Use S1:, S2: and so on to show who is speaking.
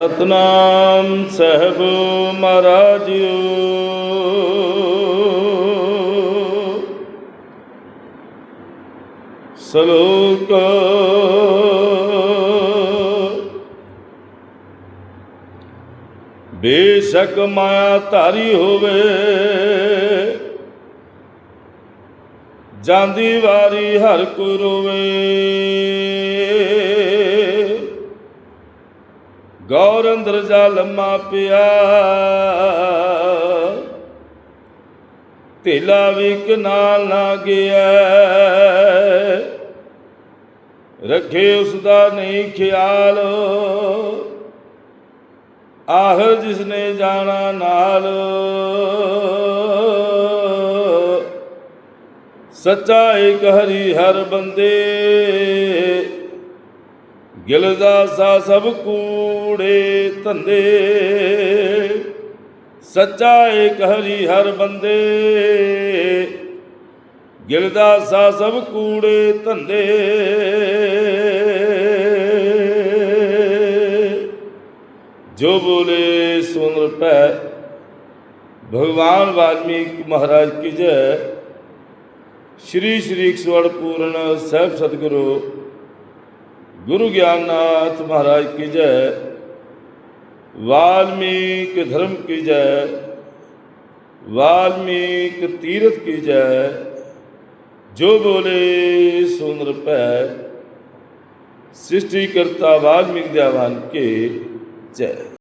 S1: ਸਤਨਾਮ ਸਹਿਬ ਮਹਾਰਾਜਿਓ। ਸਲੋਕ ਬੇਸ਼ਕ ਮਾਇਆ ਧਾਰੀ ਹੋਵੇ ਜਾਂਦੀ ਵਾਰੀ ਹਰ ਕੋ ਰੋਵੇ। ਗੌਰ ਅੰਦਰ ਜਲ ਮਾਪਿਆ। ਢੇਲਾ ਵੀ ਨਾਲ ਨਾ ਗਿਆ। ਰੱਖੇ ਉਸ ਦਾ ਨਹੀਂ ਖਿਆਲ। ਆਹਰ ਜਿਸ ਨੇ ਜਾਣਾ ਨਾਲ। ਸੱਚਾ ਇੱਕ ਹਰੀ ਹਰ ਬੰਦੇ। ਗਿਲਦਾ ਸਾ ਸਭ ਕੂੜੇ ਧੰਦੇ। ਸੱਚਾ ਏਕ ਹਰੀ ਹਰ ਬੰਦੇ। ਗਿਲਦਾ ਸਾ ਸਭ ਕੂੜੇ ਧੰਦੇ। ਜੋ ਬੋਲੇ ਸੁਨ ਪੈ ਭਗਵਾਨ ਵਾਲਮੀਕ ਮਹਾਰਾਜ ਕੀ ਜੈ। ਸ਼੍ਰੀ ਸ਼੍ਰੀ 108 ਪੂਰਨ ਸਾਹਿਬ ਸਤਿਗੁਰੂ। ਗੁਰੂ ਗਿਆਨਨਾਥ ਮਹਾਰਾਜ ਕੀ ਜੈ ਵਾਲਮੀਕ ਧਰਮ ਕੀ ਜੈ ਵਾਲਮੀਕ ਤੀਰਥ ਕੀ ਜੈ ਜੋ ਬੋਲੇ ਸੁਨ ਪੈ ਸ੍ਰਿਸ਼ਟੀ ਕਰਤਾ ਵਾਲਮੀਕ ਦੇਵਾਨ ਕੇ ਜੈ